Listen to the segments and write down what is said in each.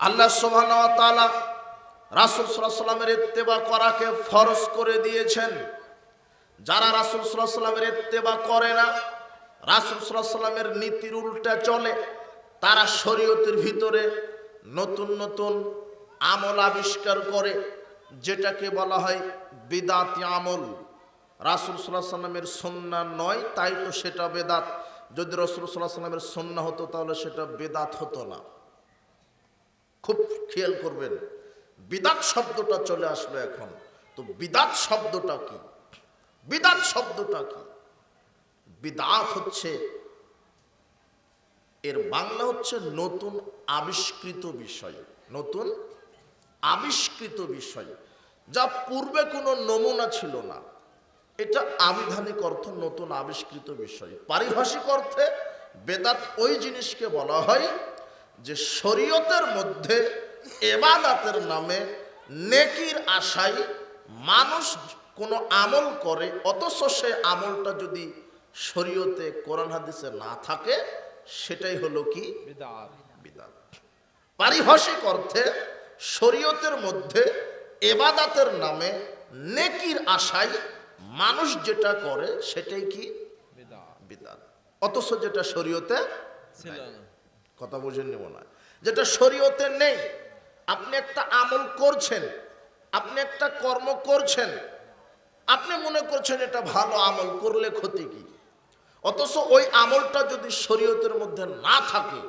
আল্লাহ সোহান রাসুল সাল্লামের ইত্তেবা করাকে ফরজ করে দিয়েছেন। যারা রাসুল সাল্লামের ইত্তেবা করে না, রাসুল সাল্লামের নীতির উল্টা চলে, তারা শরীয়তের ভিতরে নতুন নতুন আমল আবিষ্কার করে, যেটাকে বলা হয় বিদাতি আমল। রাসুল সাল্লাহ সাল্লামের সন্না নয়, তাই তো সেটা বেদাত। যদি রসুল সাল্লাহ সাল্লামের সন্না হতো, তাহলে সেটা বেদাত হতো না। খেয়াল করবেন, বিদাত শব্দটা চলে আসলো এখন। তো বিদাত শব্দটা কি? বিদাত শব্দটা কি? বিদাত হচ্ছে, এর বাংলা হচ্ছে নতুন আবিষ্কৃত বিষয়, নতুন আবিষ্কৃত বিষয়, যা পূর্বে কোনো নমুনা ছিল না। এটা আবিধানিক অর্থ নতুন আবিষ্কৃত বিষয়। পারিভাষিক অর্থে বেদাত ওই জিনিসকে বলা হয় যে শরীয়তের মধ্যে এবাদাতের নামে নেকির আশায় মানুষ কোনো আমল করে অথচ সে আমলটা যদি শরীয়তে কোরআন হাদিসে না থাকে সেটাই হলো কি? বিদাত। পারিভাষিক অর্থে শরীয়তের মধ্যে এবাদাতের নামে নেকির আশায় মানুষ যেটা করে সেটাই কি? বিদাত। অথচ যেটা শরীয়তে কথা বুঝে নেব না। যেটা শরীয়তে নেই আপনি একটা আমল করছেন আপনি একটা কর্ম করছেন আপনি মনে করছেন এটা ভালো আমল করলে ক্ষতি কি? অথচ ওই আমলটা যদি শরীয়তের মধ্যে না থাকে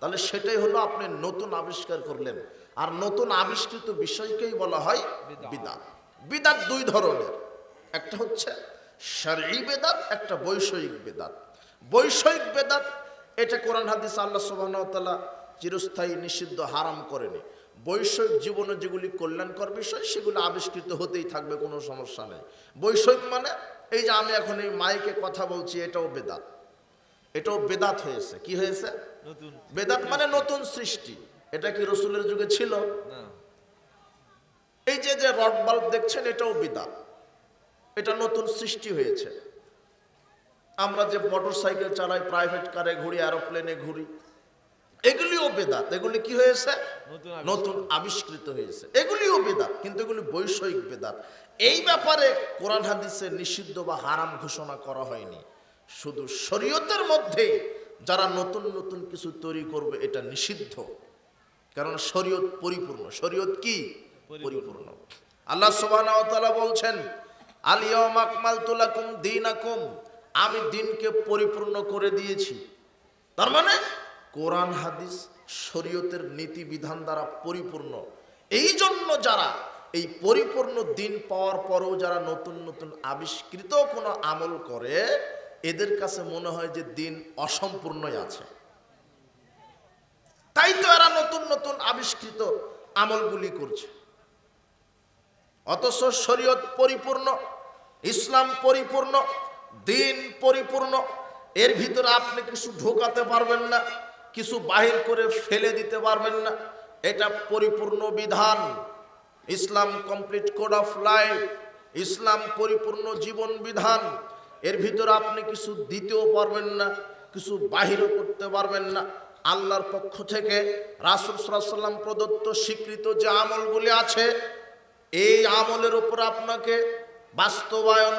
তাহলে সেটাই হলো আপনি নতুন আবিষ্কার করলেন। আর নতুন আবিষ্কৃত বিষয়কেই বলা হয়। বিদাত। বিদাত। দুই ধরনের। একটা হচ্ছে শারী বেদাত একটা বৈষয়িক বেদাত। বৈষয়িক বেদাত এটা কোরআন হাদিস আল্লাহ ওয়া চিরস্থায়ী নিষিদ্ধ হারাম করেনি। বৈষয়িক জীবনে যেগুলি কল্যাণকর বিষয় সেগুলো আবিষ্কৃত হতেই থাকবে কোনো সমস্যা নেই। বৈষয়িক মানে এই যে আমি এখন এই মাইকে কথা বলছি এটাও বেদাত। এটাও বেদাত হয়েছে। কি হয়েছে? বেদাত মানে নতুন সৃষ্টি। এটা কি রসুলের যুগে ছিল? এই যে যে রড বাল্ব দেখছেন এটাও বিদাত। এটা নতুন সৃষ্টি হয়েছে। আমরা যে মোটর সাইকেল চালাই প্রাইভেট কারে ঘুরি এরোপ্লেনে ঘুরি এগুলিও বেদাত। এগুলি কি হয়েছে? নতুন আবিষ্কৃত। হয়েছে। এগুলিও বেদাত কিন্তু এগুলি বৈষয়িক বেদাত। এই ব্যাপারে কোরআন হাদিসে নিষিদ্ধ বা হারাম ঘোষণা করা হয়নি। শুধু শরীয়তের মধ্যে যারা নতুন নতুন কিছু তৈরি করবে এটা নিষিদ্ধ। কারণ শরীয়ত পরিপূর্ণ। শরীয়ত কি? পরিপূর্ণ। আল্লাহ তাআলা বলছেন আলিয়াউম আকমালতু লাকুম দীনাকুম। আমি দিনকে পরিপূর্ণ করে দিয়েছি। তার মানে কোরআন, হাদিস, শরীয়তের নীতি, বিধান দ্বারা পরিপূর্ণ। এই জন্য যারা এই পরিপূর্ণ দিন পাওয়ার পরেও যারা নতুন নতুন আবিষ্কৃত কোনো আমল করে, এদের কাছে মনে হয় যে দিন অসম্পূর্ণই আছে। তাই তো এরা নতুন নতুন আবিষ্কৃত আমলগুলি করছে। অথচ শরীয়ত পরিপূর্ণ, ইসলাম পরিপূর্ণ, দিন পরিপূর্ণ, এর ভিতরে আপনি কিছু ঢোকাতে পারবেন না। কিছু বাহির করে ফেলে দিতে পারবেন না। এটা পরিপূর্ণ বিধান। Islam complete code of life. Islam পরিপূর্ণ জীবন বিধান। এর ভিতরে আপনি কিছু দিতেও পারবেন না, কিছু বাহিরও করতে পারবেন না। আল্লাহর পক্ষ থেকে রাসুল সাল্লাম প্রদত্ত স্বীকৃত যে আমলগুলি আছে, এই আমলের উপর আপনাকে বাস্তবায়ন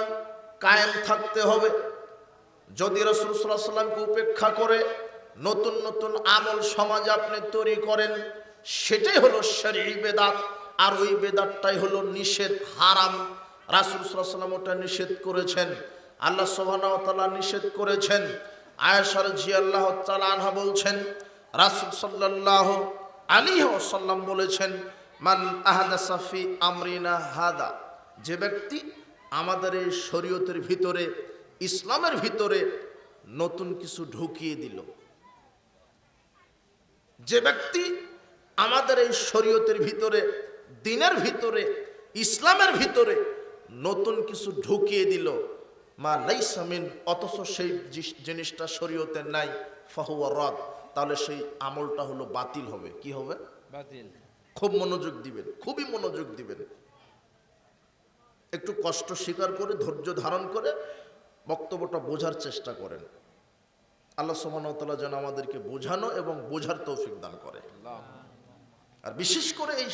কায়েম থাকতে হবে। যদি রসুল সাল্লাহ সাল্লামকে উপেক্ষা করে নতুন নতুন আমল সমাজ আপনি তৈরি করেন, সেটাই হলো শরী বেদাত। আর ওই বেদাতটাই হলো নিষেধ হারাম। রাসুল সাল্লাম ওটা নিষেধ করেছেন। আল্লাহ সোহানাওতালা নিষেধ করেছেন। আয়েশার জি আল্লাহ আনহা বলছেন, রাসুল সাল্লাহ আলী সাল্লাম বলেছেন, মান আহাদা সাফি আমরিনা হাদা যে ব্যক্তি আমাদের এই শরীয়তের ভিতরে, ইসলামের ভিতরে নতুন কিছু ঢুকিয়ে দিল। যে ব্যক্তি আমাদের এই শরীয়তের ভিতরে দিনের ভিতরে ইসলামের ভিতরে নতুন কিছু ঢুকিয়ে দিল মা লাইসামিন অথচ সেই জিনিসটা শরীয়তের নাই ফাহুয়া রদ তাহলে সেই আমলটা হলো বাতিল হবে। কি হবে? বাতিল। খুব মনোযোগ দিবেন খুবই মনোযোগ দিবেন। একটু কষ্ট স্বীকার করে ধৈর্য ধারণ করে বক্তব্যটা বোঝার চেষ্টা করেন। আল্লাহ সুবহানাহু যেন আমাদেরকে বোঝানো এবং বোঝার তৌফিক দান করে। আর বিশেষ করে এই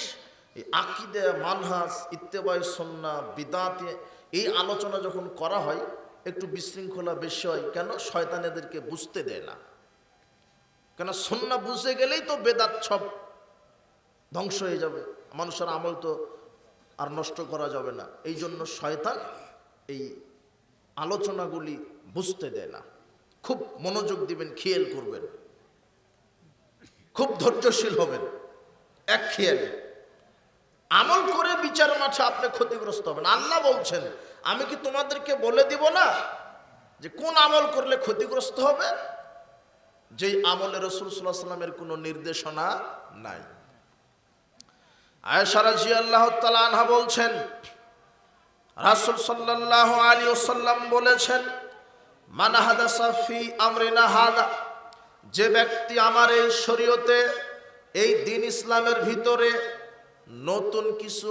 এই আকিদে মানহাস ইত্তেবাই সন্না বিদাতে এই আলোচনা যখন করা হয়, একটু বিশৃঙ্খলা বেশি হয় কেন? শয়তান এদেরকে বুঝতে দেয় না। কেন? সন্না বুঝে গেলেই তো বেদাত সব ধ্বংস হয়ে যাবে। মানুষের আমল তো আর নষ্ট করা যাবে না। এই জন্য শয়তান এই আলোচনাগুলি বুঝতে দেয় না। খুব মনোযোগ দিবেন, খেয়াল করবেন। খুব ধৈর্যশীল হবেন, এক খেয়ালে। আমল করে বিচার মাঠে আপনি ক্ষতিগ্রস্ত হবেন। আল্লাহ বলছেন, আমি কি তোমাদেরকে বলে দিব না যে কোন আমল করলে ক্ষতিগ্রস্ত হবে? যেই আমলে রসুল সাল্লামের কোনো নির্দেশনা নাই। আয়সারা জি আল্লাহ তালা আনহা বলছেন, রাসুল সাল্লাহ আলী ওসাল্লাম বলেছেন মানাহাদা যে ব্যক্তি আমার এই শরীয়তে এই দিন ইসলামের ভিতরে নতুন কিছু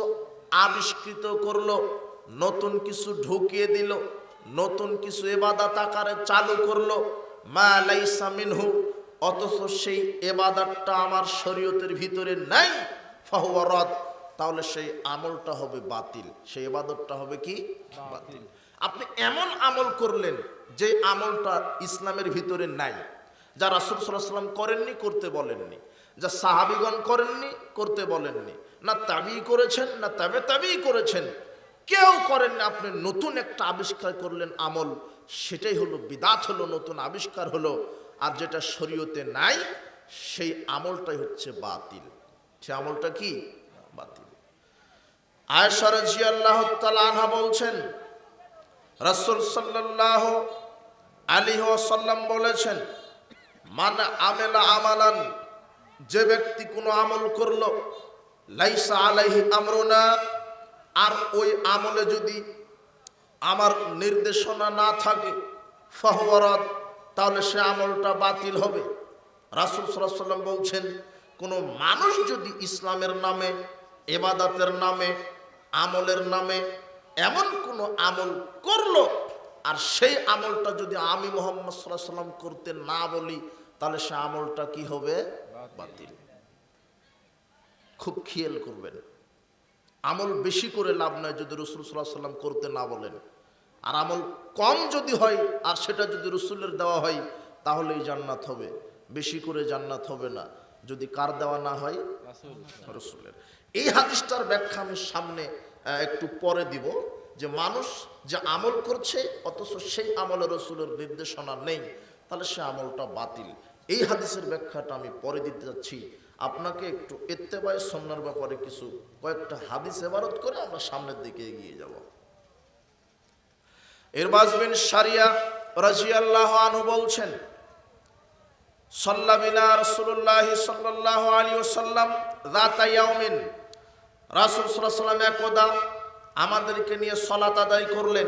আবিষ্কৃত করল, নতুন কিছু ঢুকিয়ে দিল, নতুন কিছু এবাদাত আকারে চালু করল, মা অথচ সেই এবাদাতটা আমার শরীয়তের ভিতরে নাই, ফাহুয়া তাহলে সেই আমলটা হবে বাতিল। সেই এবাদতটা হবে কি? বাতিল। আপনি এমন আমল করলেন যে আমলটা ইসলামের ভিতরে নাই। যা রাসুল সাল্লাম করেননি, করতে বলেননি। যা সাহাবিগণ করেননি, করতে বলেননি। না তাবি করেছেন, না তাবে তাবি করেছেন। কেউ করেননি, আপনি নতুন একটা আবিষ্কার করলেন আমল। সেটাই হলো বিদাত হলো, নতুন আবিষ্কার হলো। আর যেটা শরীয়তে নাই, সেই আমলটাই হচ্ছে বাতিল। সে আমলটা কি? বাতিল। আয়সার জি আল্লাহ আনহা বলছেন রাসূল সাল্লাল্লাহ আলী সাল্লাম বলেছেন, মান আমেলা আমালান, যে ব্যক্তি কোনো আমল করল, লাইসা আলাইহি আমরুনা, আর ওই আমলে যদি আমার নির্দেশনা না থাকে ফাহওয়ারাত তাহলে সে আমলটা বাতিল হবে। রাসুল সাল্লাহ সাল্লাম বলছেন, কোনো মানুষ যদি ইসলামের নামে এবাদাতের নামে, আমলের নামে এমন কোনো আমল করল আর সেই আমলটা যদি আমি মোহাম্মদ সাল্লাহ সাল্লাম করতে না বলি তাহলে সে আমলটা কি হবে? বাতিল। খুব খেয়াল করবেন। আমল বেশি করে লাভ নয় যদি রসুল সাল্লাহ সাল্লাম করতে না বলেন। আর আমল কম যদি হয় আর সেটা যদি রসুলের দেওয়া হয় তাহলেই জান্নাত হবে। বেশি করে জান্নাত হবে না। যদি কার দেওয়া না হয়? রসুলের। এই হাদিসটার ব্যাখ্যা আমি সামনে একটু পরে দিব যে মানুষ যে আমল করছে, অথচ সেই আমলে রসুলের নির্দেশনা নেই, তাহলে সে আমলটা বাতিল। এই হাদিসের ব্যাখ্যাটা আমি পরে দিতে যাচ্ছি। আপনাকে একটু এত্তেবায় সন্ন্যার ব্যাপারে কিছু কয়েকটা হাদিস এবারত করে আমরা সামনের দিকে এগিয়ে যাব। এরবাজ বিন সারিয়া রাজিয়াল্লাহ আনহু বলছেন সাল্লাবিনা রসুল্লাহ সাল্লাহ আলী ওসাল্লাম রাতা ইয়াউমিন রাসুল সাল্লাম একদা আমাদেরকে নিয়ে সলাত আদায় করলেন।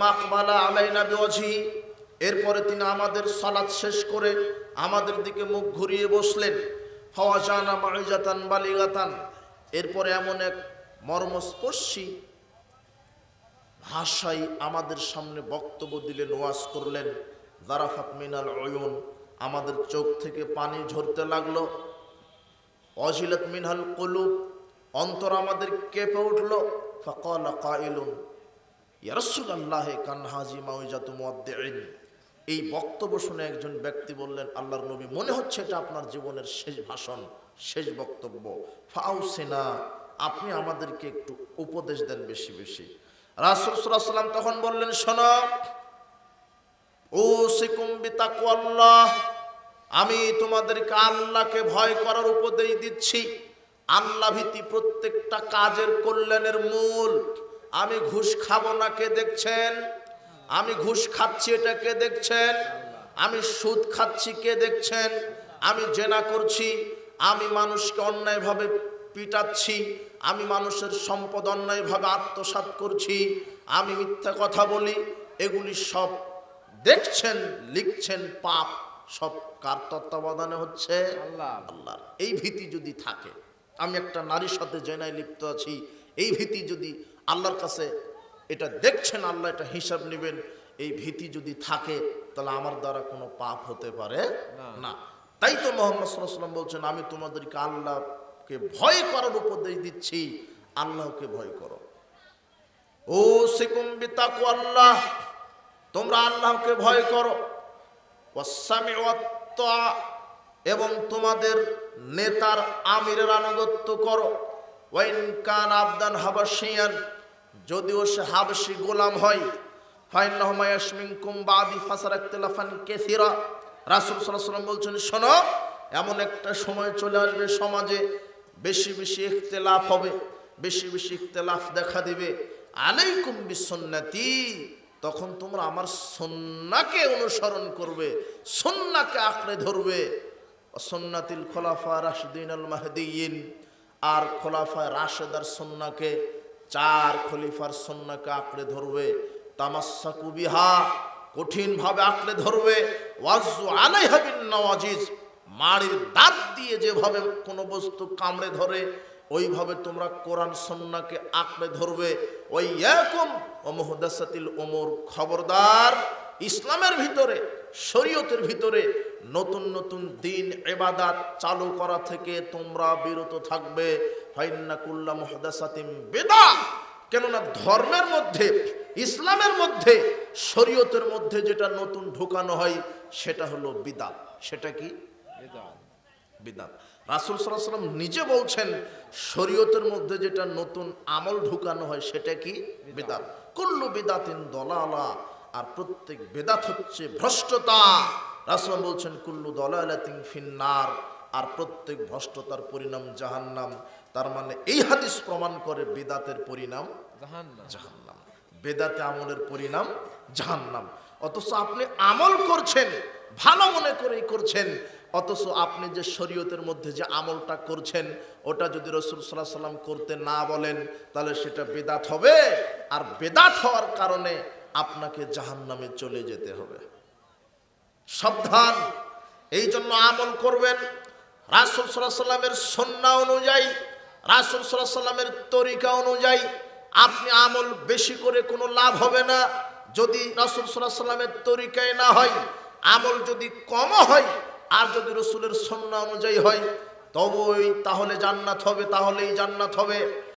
আকবালা আলাইনা বিওয়াজহি। এরপরে তিনি আমাদের সলাৎ শেষ করে আমাদের দিকে মুখ ঘুরিয়ে বসলেন। ফওয়াজানা মাইজাতান বালিগাতান। এরপরে এমন এক মর্মস্পর্শী ভাষায় আমাদের সামনে বক্তব্য দিলেন, ওয়াজ করলেন। জারাফাত মিনাল অয়ুন আমাদের চোখ থেকে পানি ঝরতে লাগল। অজিলত মিনহাল কলুব। অন্তর আমাদের কেঁপে উঠল। ফকল কাইলুন ইয়ারসুল আল্লাহ কানহাজি মাউজাতু মুয়াদ্দিইন এই বক্তব্য শুনে একজন ব্যক্তি বললেন, আল্লাহর নবী, মনে হচ্ছে এটা আপনার জীবনের শেষ ভাষণ, শেষ বক্তব্য। ফাউসেনা, আপনি আমাদেরকে একটু উপদেশ দেন বেশি বেশি। রাসূল সাল্লাম তখন বললেন, শোনো ও সিকুম বিতাকুয়াল্লাহ, আমি তোমাদেরকে আল্লাহকে ভয় করার উপদেশ দিচ্ছি। আল্লাহ ভীতি প্রত্যেকটা কাজের কল্যাণের মূল। আমি ঘুষ খাব না কে দেখছেন? আমি ঘুষ খাচ্ছি এটা কে দেখছেন? আমি সুদ খাচ্ছি কে দেখছেন? আমি জেনা করছি আমি মানুষকে অন্যায়ভাবে পিটাচ্ছি আমি মানুষের সম্পদ অন্যায়ভাবে আত্মসাৎ করছি আমি মিথ্যা কথা বলি এগুলি সব দেখছেন লিখছেন পাপ সব কার তত্ত্বাবধানে হচ্ছে? আল্লাহ। আল্লাহর। এই ভীতি যদি থাকে আমি একটা নারীর সাথে জেনায় লিপ্ত আছি। এই ভীতি যদি আল্লাহর কাছে এটা দেখছেন আল্লাহ এটা হিসাব নেবেন। এই ভীতি যদি থাকে তাহলে আমার দ্বারা কোনো পাপ হতে পারে না। তাই তো মোহাম্মদ সাল্লাম বলছেন আমি তোমাদেরকে আল্লাহকে ভয় করার উপদেশ দিচ্ছি। আল্লাহকে ভয় করো। ও সিকুম তাকু আল্লাহ তোমরা আল্লাহকে ভয় করো। ওয়াসামি এবং তোমাদের নেতার আমিরের আনুগত্য করো। ওয়াইন কান আবদান হাবাসিয়ান যদিও সে হাবসি গোলাম হয়। ফাইনাহমায়াসমিনকুম বাদি ফাসার ইখতিলাফান কাসীরা। রাসূল ওয়াসাল্লাম বলছেন, শোনো, এমন একটা সময় চলে আসবে সমাজে বেশি বেশি ইখতিলাফ হবে, বেশি বেশি ইখতিলাফ দেখা দিবে। আলাইকুম বিসুন্নতি। তখন তোমরা আমার সন্নাকে অনুসরণ করবে, সন্নাকে আঁকড়ে ধরবে। সন্নাতিল খোলাফা রাশিদিন আল মাহদিন আর খোলাফা রাশেদার সন্নাকে, চার খলিফার সন্নাকে আঁকড়ে ধরবে। তামাশাকু বিহা, কঠিনভাবে আঁকড়ে ধরবে। ওয়াজু আলাইহা বিন নওয়াজিজ মাড়ির দাঁত দিয়ে যেভাবে কোনো বস্তু কামড়ে ধরে, ওইভাবে তোমরা কোরআন সন্নাকে আঁকড়ে ধরবে। ওই এরকম ও মুহদাসাতিল ওমর খবরদার ইসলামের ভিতরে, শরীয়তের ভিতরে নতুন নতুন দিন এবাদাত চালু করা থেকে তোমরা বিরত থাকবে। বেদা কেননা ধর্মের মধ্যে ইসলামের মধ্যে শরীয়তের মধ্যে যেটা নতুন ঢোকানো হয় সেটা হলো বিদাত। সেটা কি? বিদাত। রাসুল সাল্লাম নিজে বলছেন শরীয়তের মধ্যে যেটা নতুন আমল ঢুকানো হয় সেটা কি? বিদাত। কুল্লু বিদাতিন দলালা। আর প্রত্যেক বেদাত হচ্ছে ভ্রষ্টতা। রাসুল বলছেন কুল্লু দলালাতিন ফিন্নার আর প্রত্যেক ভ্রষ্টতার পরিণাম জাহান্নাম। তার মানে এই হাদিস প্রমাণ করে বেদাতের পরিণাম জাহান্নাম। জাহান্নাম। বেদাতে আমলের পরিণাম জাহান্নাম। অথচ আপনি আমল করছেন ভালো মনে করেই করছেন অথচ আপনি যে শরীয়তের মধ্যে যে আমলটা করছেন ওটা যদি রসুল সাল্লাহ সাল্লাম করতে না বলেন তাহলে সেটা বেদাত হবে। আর বেদাত হওয়ার কারণে আপনাকে জাহান্নামে চলে যেতে হবে। সাবধান। এই জন্য আমল করবেন। রাসুল সাল্লাহ সাল্লামের সন্না অনুযায়ী, রাসুল সাল্লাহ সাল্লামের তরিকা অনুযায়ী আপনি আমল বেশি করে কোনো লাভ হবে না। যদি রাসুল সাল্লাহ সাল্লামের তরিকায় না হয়, আমল যদি কমও হয় আর যদি রসুলের সন্না অনুযায়ী হয়, তবেই তাহলে জান্নাত হবে, তাহলেই জান্নাত হবে।